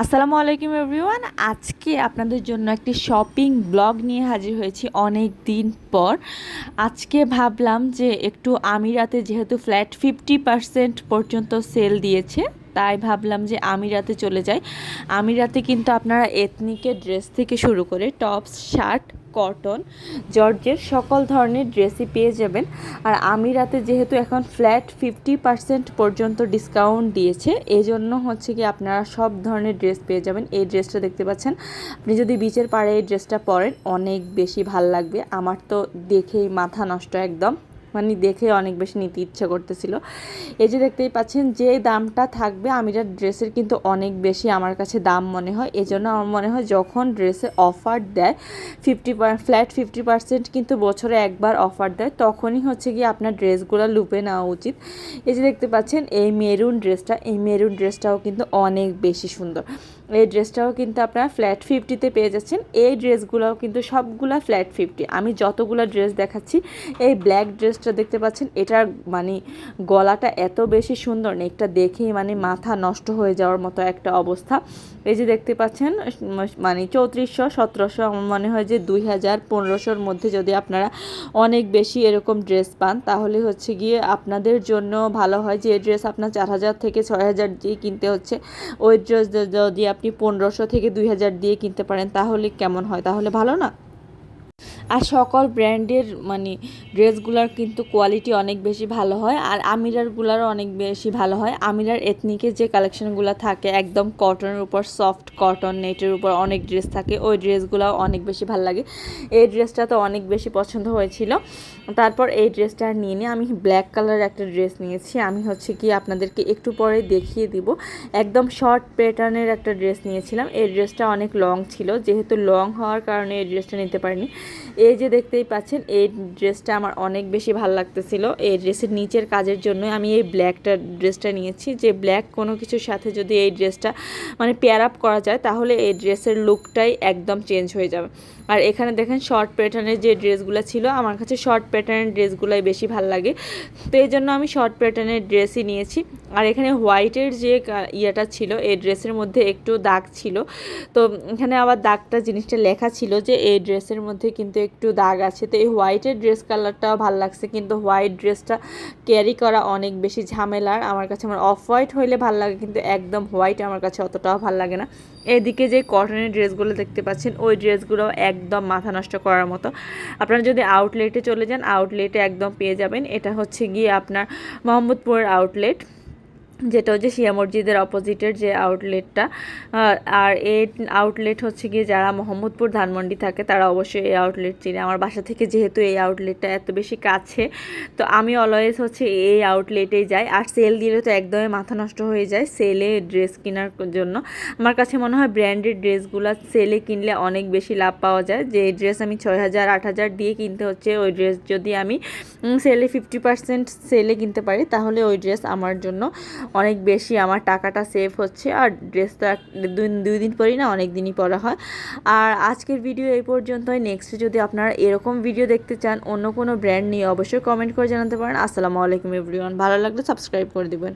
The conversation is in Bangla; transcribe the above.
আসসালামু আলাইকুম এভরিওয়ান। আজকে আপনাদের জন্য একটি শপিং ব্লগ নিয়ে হাজির হয়েছি অনেক দিন পর। আজকে ভাবলাম যে একটু আমিরাতে যেহেতু ফ্ল্যাট ফিফটি পার্সেন্ট পর্যন্ত সেল দিয়েছে, তাই ভাবলাম যে আমিরাতে চলে যাই। আমিরাতে কিন্তু আপনারা এথনিকের ড্রেস থেকে শুরু করে টপস, শার্ট কটন। জর্জের সকল ধরনের ড্রেসই পেয়ে যাবেন। আর আমিরাতে যেহেতু এখন ফ্ল্যাট ফিফটি পার্সেন্ট পর্যন্ত ডিসকাউন্ট দিয়েছে এই জন্য হচ্ছে কি আপনারা সব ধরনের ড্রেস পেয়ে যাবেন। এই ড্রেসটা দেখতে পাচ্ছেন। আপনি যদি বিচের পাড়ে এই ড্রেসটা পরেন, অনেক বেশি ভালো লাগবে। আমার তো দেখেই মাথা নষ্ট একদম। মানে দেখে অনেক বেশি নিতে ইচ্ছা করতেছিল। এই যে দেখতেই পাচ্ছেন যে দামটা থাকবে আমিরার ড্রেসের কিন্তু অনেক বেশি আমার কাছে দাম মনে হয়। এজন্য আমার মনে হয় যখন ড্রেসে অফার দেয় ফিফটি ফ্ল্যাট ফিফটি পার্সেন্ট কিন্তু বছরে একবার অফার দেয়, তখনই হচ্ছে গিয়ে আপনার ড্রেসগুলো লুপে নেওয়া উচিত। এই যে দেখতে পাচ্ছেন, এই মেরুন ড্রেসটা, এই মেরুন ড্রেসটাও কিন্তু অনেক বেশি সুন্দর। এই ড্রেসটাও কিন্তু আপনারা ফ্ল্যাট ফিফটিতে পেয়ে যাচ্ছেন। এই ড্রেসগুলোও কিন্তু সবগুলা ফ্ল্যাট ফিফটি আমি যতগুলো ড্রেস দেখাচ্ছি, এই ব্ল্যাক ড্রেসটা দেখতে পাচ্ছেন, এটার মানে গলাটা এত বেশি সুন্দর নেকটা দেখেই মানে মাথা নষ্ট হয়ে যাওয়ার মতো একটা অবস্থা। এই যে দেখতে পাচ্ছেন মানে চৌত্রিশশো, সতেরোশো, আমার মনে হয় যে দুই হাজার পনেরোশোর মধ্যে যদি আপনারা অনেক বেশি এরকম ড্রেস পান, তাহলে হচ্ছে গিয়ে আপনাদের জন্য ভালো হয় যে ড্রেস আপনার চার হাজার থেকে ছয় হাজার দিয়ে কিনতে হচ্ছে। ওই ড্রেস যদি আপনি পনেরোশো থেকে দুই হাজার দিয়ে কিনতে পারেন তাহলে কেমন হয়? তাহলে ভালো না? আর সকল ব্র্যান্ডের মানে ড্রেসগুলোর কিন্তু কোয়ালিটি অনেক বেশি ভালো হয় আর আমিরারগুলোরও অনেক বেশি ভালো হয়। আমিরার এথনিকের যে কালেকশনগুলো থাকে, একদম কটনের উপর সফট কটন নেটের উপর অনেক ড্রেস থাকে, ওই ড্রেসগুলো অনেক বেশি ভালো লাগে। এই ড্রেসটা তো অনেক বেশি পছন্দ হয়েছিল। তারপর এই ড্রেসটা নিয়ে নিয়ে আমি ব্ল্যাক কালারের একটা ড্রেস নিয়েছি। আমি হচ্ছে কি আপনাদেরকে একটু পরে দেখিয়ে দিব। একদম শর্ট প্যাটার্নের একটা ড্রেস নিয়েছিলাম। এই ড্রেসটা অনেক লং ছিল, যেহেতু লং হওয়ার কারণে এই ড্রেসটা নিতে পারিনি। এই যে দেখতেই পাচ্ছেন, এই ড্রেসটা আমার অনেক বেশি ভালো লাগতেছিল। এই ড্রেসের নিচের কাজের জন্য আমি এই ব্ল্যাকটা ড্রেসটা নিয়েছি। যে ব্ল্যাক কোনো কিছুর সাথে যদি এই ড্রেসটা মানে পেয়ার আপ করা যায়, তাহলে এই ড্রেসের লুকটাই একদম চেঞ্জ হয়ে যাবে। আর এখানে দেখেন শর্ট প্যাটার্নের যে ড্রেসগুলো ছিল, আমার কাছে শর্ট প্যাটার্নের ড্রেসগুলোই বেশি ভালো লাগে। তো এই জন্য আমি শর্ট প্যাটার্নের ড্রেসই নিয়েছি। আর এখানে হোয়াইটের যে ইয়েটা ছিল, এই ড্রেসের মধ্যে একটু দাগ ছিল। তো এখানে আবার দাগটা জিনিসটা লেখা ছিল যে, এই ড্রেসের মধ্যে কিন্তু একটু দাগ আছে। তো এই হোয়াইটের ড্রেস কালারটাও ভালো লাগছে, কিন্তু হোয়াইট ড্রেসটা ক্যারি করা অনেক বেশি ঝামেলার। আমার কাছে আমার অফ হোয়াইট হইলে ভালো লাগে, কিন্তু একদম হোয়াইট আমার কাছে অতটাও ভালো লাগে না। এদিকে যে কটনের ড্রেসগুলো দেখতে পাচ্ছেন, ওই ড্রেসগুলো একদম মাথা নষ্ট করার মতো। আপনারা যদি আউটলেটে চলে যান আউটলেটে একদম পেয়ে যাবেন। এটা হচ্ছে গিয়ে আপনার মোহাম্মদপুরের আউটলেট যেটা হচ্ছে শিয়া মসজিদের অপোজিটের যে আউটলেটটা আর এই আউটলেট হচ্ছে গিয়ে যারা মোহাম্মদপুর ধানমন্ডি থাকে, তারা অবশ্যই এই আউটলেট চিনে। আমার বাসা থেকে যেহেতু এই আউটলেটটা এত বেশি কাছে, তো আমি অলওয়েজ হচ্ছে এই আউটলেটেই যাই। আর সেল দিলে তো একদমই মাথা নষ্ট হয়ে যায় সেলে ড্রেস কেনার জন্য। আমার কাছে মনে হয় ব্র্যান্ডেড ড্রেসগুলো সেলে কিনলে অনেক বেশি লাভ পাওয়া যায়। যে ড্রেস আমি ছয় হাজার, আট হাজার দিয়ে কিনতে হচ্ছে, ওই ড্রেস যদি আমি সেলে ফিফটি পার্সেন্ট সেলে কিনতে পারি, তাহলে ওই ড্রেস আমার জন্য অনেক বেশি আমার টাকাটা সেভ হচ্ছে আর ড্রেস তো এক দুই দিন পরেই না, অনেক দিনই পরা হয়। আর আজকের ভিডিও এই পর্যন্তই। নেক্সট যদি আপনারা এরকম ভিডিও দেখতে চান, অন্য কোনো ব্র্যান্ড নিয়ে অবশ্যই কমেন্ট করে জানাতে পারেন। আসসালামু আলাইকুম এভরিওয়ান ভালো লাগলে সাবস্ক্রাইব করে দেবেন।